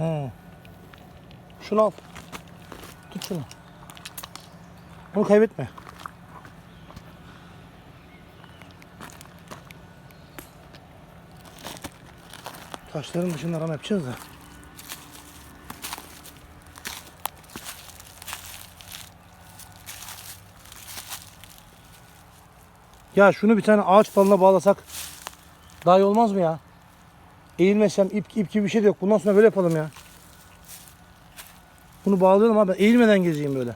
He. Şunu al. Tut şunu. Onu kaybetme. Taşların dışında arama yapacağız da. Ya şunu bir tane ağaç dalına bağlasak daha iyi olmaz mı ya? Eğilmesem ip, ip gibi bir şey de yok. Bundan sonra böyle yapalım ya. Bunu bağlayalım abi. Eğilmeden gezeyim böyle.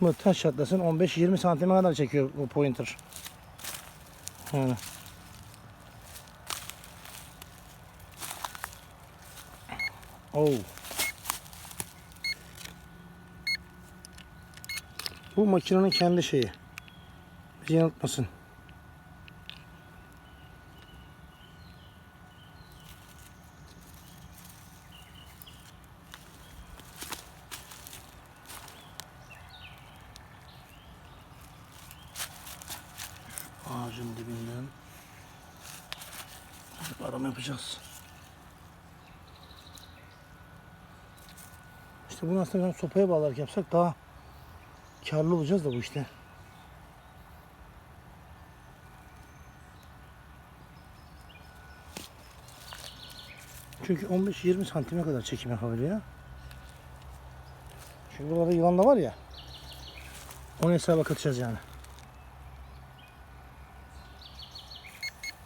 Bu taş çatlasın 15-20 santime kadar çekiyor bu pointer. Yani. Oh. Bu makinenin kendi şeyi. Yanıltmasın. Ağacın dibinden arama yapacağız. İşte bunu aslında sopaya bağlarak yapsak daha karlı olacağız da bu işte. Çünkü 15-20 santime kadar çekim yapabiliyor. Çünkü burada yılan da var ya. Onu hesaba katacağız yani.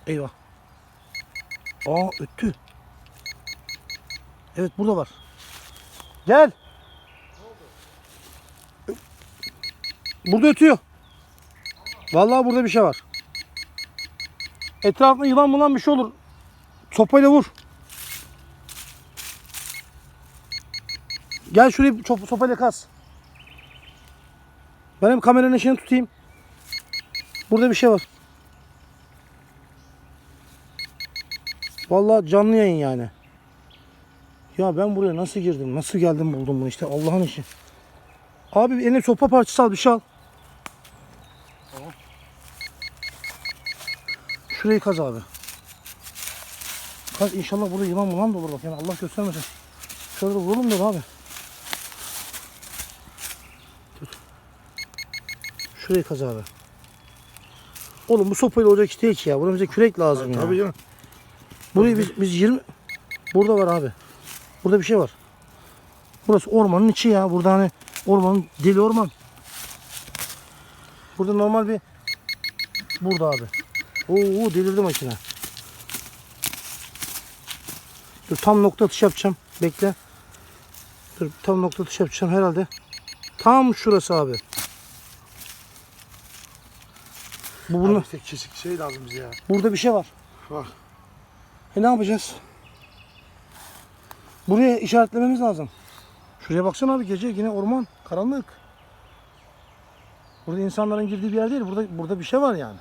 Eyvah. Aa öttü. Evet burada var. Gel. Burada ötüyor. Vallahi burada bir şey var. Etrafında yılan bulan bir şey olur. Sopayla vur. Gel şurayı çop- sopayla kaz. Ben hem kameranın ışığını tutayım. Burada bir şey var. Vallahi canlı yayın yani. Ya ben buraya nasıl girdim? Nasıl geldim buldum bunu işte Allah'ın işi. Abi eline sopa parçası al bir şey al. Şurayı kaz abi. Kaz inşallah burada yılan mulan da olur bak yani Allah göstermesin. Şöyle vuralım da abi. Kaz abi. Oğlum bu sopayla olacak iş değil ki ya. Buna bize kürek lazım ya. Tabii canım. Burayı biz, biz 20... Burada var abi. Burada bir şey var. Burası ormanın içi ya. Burada hani ormanın deli orman. Burada normal bir... Burada abi. Oo delirdi makine. Dur tam nokta atış yapacağım. Bekle. Dur tam nokta atış yapacağım herhalde. Tam şurası abi. Bu bunu, Abi işte kesik şey lazım bize ya. burada bir şey var. Bak. E ne yapacağız? Buraya işaretlememiz lazım. Şuraya baksana abi gece yine orman, karanlık. Burada insanların girdiği bir yer değil. Burada burada bir şey var yani.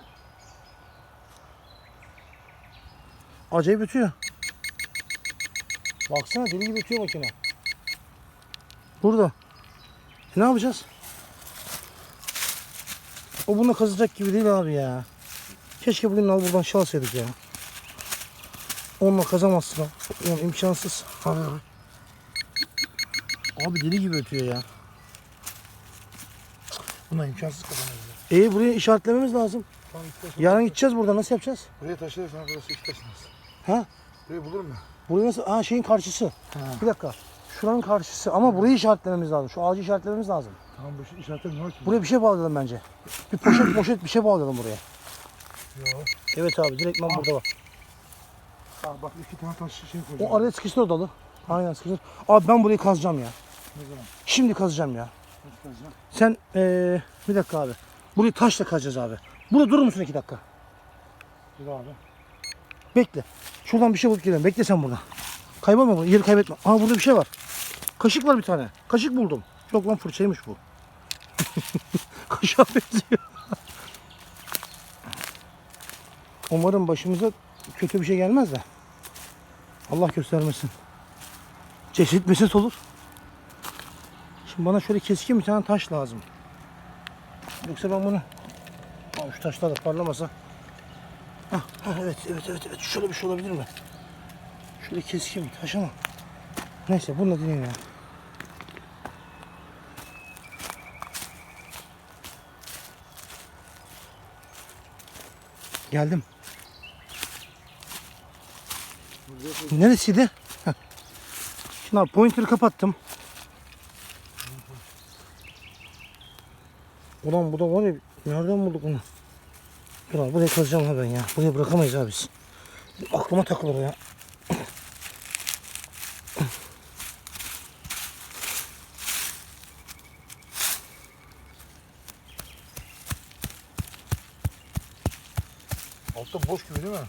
Acayip ötüyor. Baksana deli gibi ötüyor makine. Burada. E ne yapacağız? O bununla kazılacak gibi değil abi ya. Keşke bugün al buradan şey alsaydık ya. Onunla kazamazsın. Yani imkansız. Abi, abi. Deli gibi ötüyor ya. Buna imkansız kazanırız. E buraya işaretlememiz lazım. Tamam. Yarın gideceğiz burada. Nasıl yapacağız? Buraya taşırız sonra burası hiç taşınmaz. Ha? Burayı bulurum ben. Buraya nasıl? Aa şeyin karşısı. Bir dakika. Şuranın karşısı. Ama burayı işaretlememiz lazım. Şu ağacı işaretlememiz lazım. Tamam bu işaretim var ki. Buraya bir şey bağlayalım bence. Bir poşet poşet bir şey bağlayalım buraya. Yok. Evet abi direktman burada var. Aa, bak iki tane taş şey koyacağım. O araya sıkıştır o dalı. Aynen sıkıştır. Abi ben burayı kazacağım ya. Ne zaman? Şimdi kazacağım ya. Nasıl kazacağım? Sen eee bir dakika abi. Burayı taşla kazacağız abi. Burada durur musun iki dakika? Dur abi. Bekle. Şuradan bir şey bulup gelelim. Bekle sen burada. Kaybolma bunu. Yeri kaybetme. Aa burada bir şey var. Kaşık var bir tane. Kaşık buldum. Yok lan fırçaymış bu. Kaşığa benziyor. Umarım başımıza kötü bir şey gelmez de. Allah göstermesin. Cesit meset olur. Şimdi bana şöyle keskin bir tane taş lazım. Yoksa ben bunu... Aa, şu taşlar da parlamasa Hah, hah, evet evet evet evet. Şöyle bir şey olabilir mi? Şöyle keskin bir taş ama. Neyse bununla dinleyin ya. Geldim. Neresiydi? Heh. Şimdi abi pointer'ı kapattım. Ulan bu da var ya nereden bulduk bunu? Dur abi buraya kazacağım ha ben ya. Buraya bırakamayız abi biz. Aklıma takılır ya. Altta boş gibi değil mi?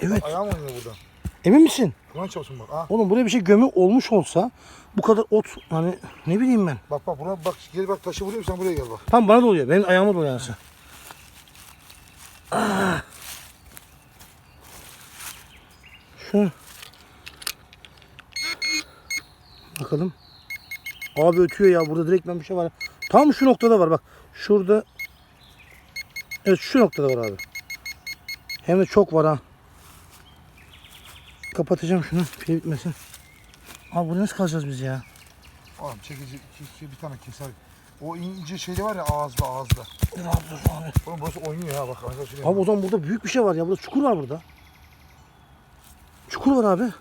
Evet. Ayağım oynuyor burada. Emin misin? Kur'an çalışın bak. Ah. Oğlum buraya bir şey gömü olmuş olsa bu kadar ot hani ne bileyim ben. Bak bak buna bak gel bak taşı vurayım sen buraya gel bak. Tam bana da oluyor. Benim ayağıma da oluyor yani. Ah. Şu. Bakalım. Abi ötüyor ya. Burada direkt bir şey var. Tam şu noktada var bak. Şurada. Evet şu noktada var abi. Hem de çok var ha. Kapatacağım şunu. Pil bitmesin. Abi bunu nasıl kalacağız biz ya? Oğlum çekici iki, bir tane keser. O ince şeyde var ya ağızda ağızda. Dur abi dur abi. Oğlum burası oynuyor ya bak. Şuraya Abi o zaman burada büyük bir şey var ya. Burada çukur var burada. Çukur var abi.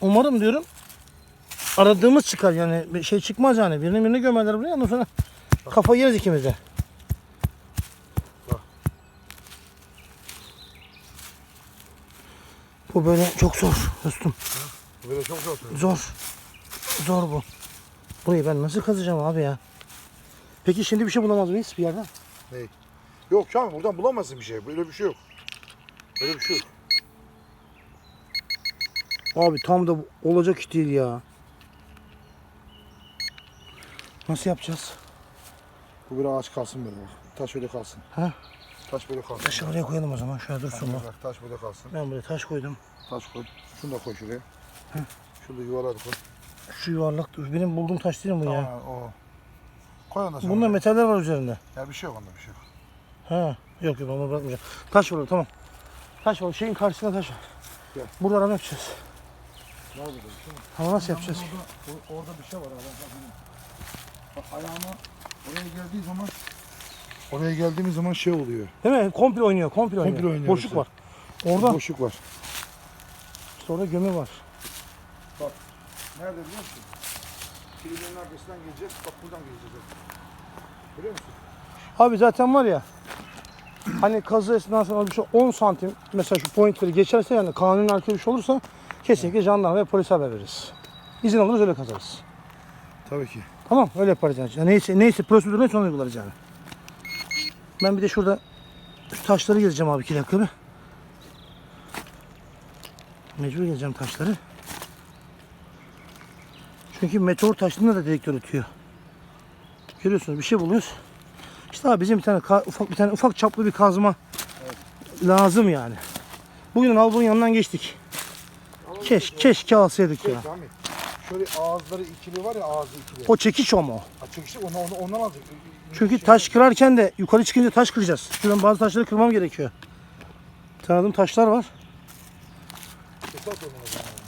Umarım diyorum aradığımız çıkar yani şey çıkmaz yani. Birini birini gömerler buraya ondan sonra kafayı yeriz ikimiz de. Bu böyle çok zor dostum. Böyle çok zor. Zor. Zor bu. Burayı ben nasıl kazacağım abi ya? Peki şimdi bir şey bulamaz mıyız bir yerden? Yok Kamil buradan bulamazsın bir şey. Böyle bir şey yok. Böyle bir şey yok. Abi tam da olacak iş değil ya. Nasıl yapacağız? Bu böyle ağaç kalsın böyle. Taş öyle kalsın. Ha? Taş böyle kalsın. Taşı oraya koyalım o zaman. Şöyle dursun bu. Bak, taş böyle kalsın. Ben buraya taş koydum. Taş koy. Şunu da koy şuraya. Şurada yuvarladı koy. Şu yuvarlak dur. Benim bulduğum taş değil mi bu ya? Tamam o. Koy ondan sonra. Bunda metaller var üzerinde. Ya bir şey yok onda bir şey yok. Ha. Yok yok onu bırakmayacağım. Taş var tamam. Taş var. Şeyin karşısında taş var. Gel. Burada arama yapacağız. Burada bir şey? Ama nasıl yapacağız? Orada, orada bir şey var. Bak, bak, bak ayağıma oraya geldiği zaman Oraya geldiğimiz zaman şey oluyor. Değil mi? Komple oynuyor. Komple oynuyor. oynuyor Boşluk işte. var. Orada boşluk var. işte orada gömü var. Nerede biliyor musun? Kilimin arkasından geleceğiz. Bak buradan geleceğiz. Görüyor musun? Abi zaten var ya hani kazı esnasında bir şey 10 santim mesela şu pointleri geçerse yani kanunun arkası bir şey olursa kesinlikle jandarma ve polise haber veririz. İzin alırız öyle kazarız. Tabii ki. Tamam öyle yaparız yani. Yani Neyse, neyse prosedür neyse onu uygularız yani. Ben bir de şurada şu taşları gezeceğim abi iki dakika bir. Mecbur gezeceğim taşları. Çünkü meteor taşında da dedektör ötüyor. Görüyorsunuz bir şey buluyoruz. İşte abi bizim bir tane ufak bir tane ufak çaplı bir kazma lazım yani. Bugün Albun'un yanından geçtik. Keş, keşke alsaydık ya. Şöyle ağızları ikili var ya ağzı ikili. O çekiç o mu? Ha, çekişti onu, onu, ondan alacak. Çünkü taş kırarken de yukarı çıkınca taş kıracağız. Şuradan bazı taşları kırmam gerekiyor. Tanıdığım taşlar var. Esas onu o zaman.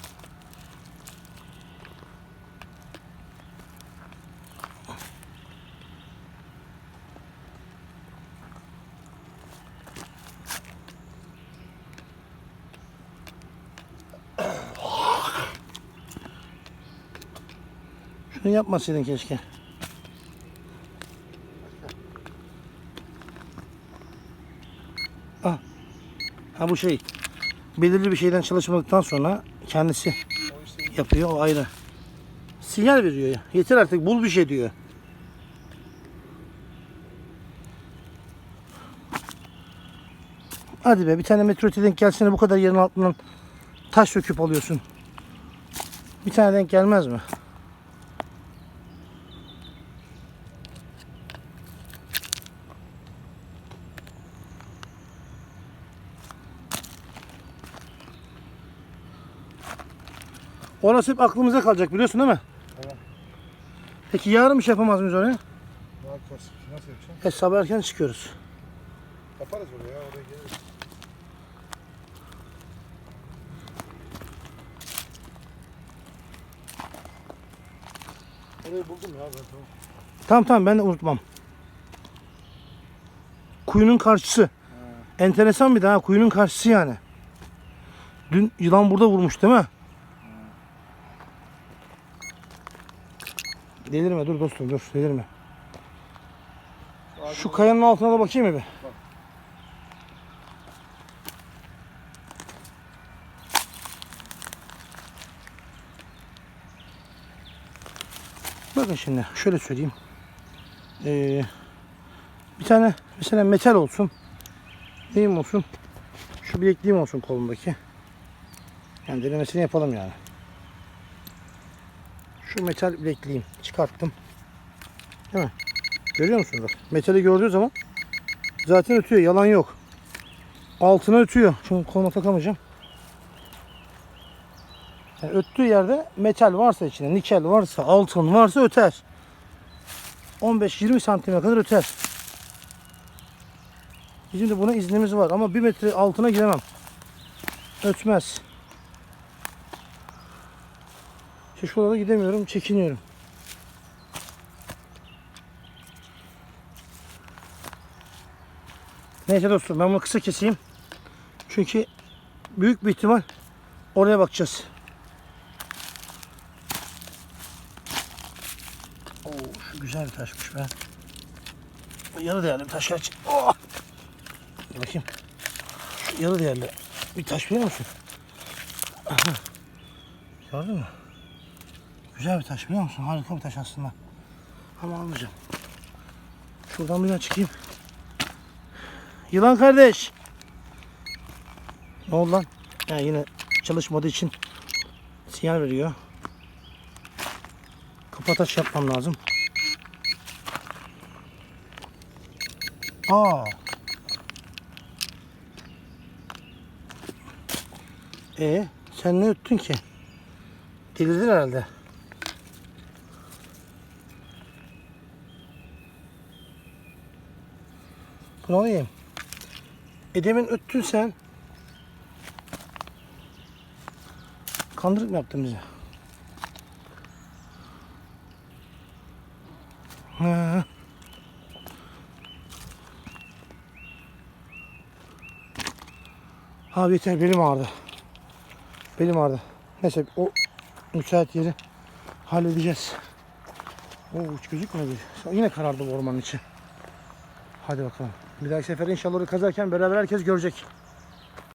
Şunu yapmasaydın keşke. Ah. Ha bu şey. Belirli bir şeyden çalışmadıktan sonra kendisi yapıyor o ayrı. Sinyal veriyor ya. Yeter artık bul bir şey diyor. Hadi be bir tane meteorite denk gelsene bu kadar yerin altından taş söküp alıyorsun. Bir tane denk gelmez mi? Orası hep aklımıza kalacak biliyorsun değil mi? Evet. Peki yarın bir şey yapamaz mıyız oraya? Ya yaparsın? Nasıl yapacaksın? E, sabah erken çıkıyoruz. Yaparız oraya ya oraya geliriz. Orayı buldum ya ben tamam. Tamam tamam ben de unutmam. Kuyunun karşısı. Enteresan bir daha kuyunun karşısı yani. Dün yılan burada vurmuş değil mi? Delirme dur dostum dur delirme. Şu kayanın altına da bakayım mı bir? Bakın şimdi şöyle söyleyeyim. Ee, bir tane mesela metal olsun. Neyim olsun? Şu bilekliğim olsun kolumdaki. Yani denemesini yapalım yani. Şu metal bilekliğim çıkarttım. Değil mi? Görüyor musunuz? Bak, metali gördüğü zaman zaten ötüyor. Yalan yok. Altına ötüyor. Şimdi koluma takamayacağım. Yani öttüğü yerde metal varsa içinde, nikel varsa, altın varsa öter. 15-20 santime kadar öter. Bizim de buna iznimiz var ama bir metre altına giremem. Ötmez. İşte şurada gidemiyorum, çekiniyorum. Neyse dostum ben bunu kısa keseyim. Çünkü büyük bir ihtimal oraya bakacağız. Oo, şu güzel bir taşmış be. Yarı değerli bir taş gerçi. Oh! Bakayım. Şu yarı değerli bir taş biliyor musun? Aha. Gördün mü? Güzel bir taş biliyor musun? Harika bir taş aslında. Ama almayacağım. Şuradan bir daha çıkayım. Yılan kardeş. Ne oldu lan? Ha, yine çalışmadığı için sinyal veriyor. Kapataç yapmam lazım. Aa. E sen ne öttün ki? Delirdin herhalde. Bunu alayım. E demin öttün sen. Kandırık mı yaptın bize? Ha. Abi yeter belim ağrıdı. Belim ağrıdı. Neyse o müsait yeri halledeceğiz. Oo hiç gözükmedi. Yine karardı bu ormanın içi. Hadi bakalım. Bir dahaki sefer inşallah orayı kazarken beraber herkes görecek.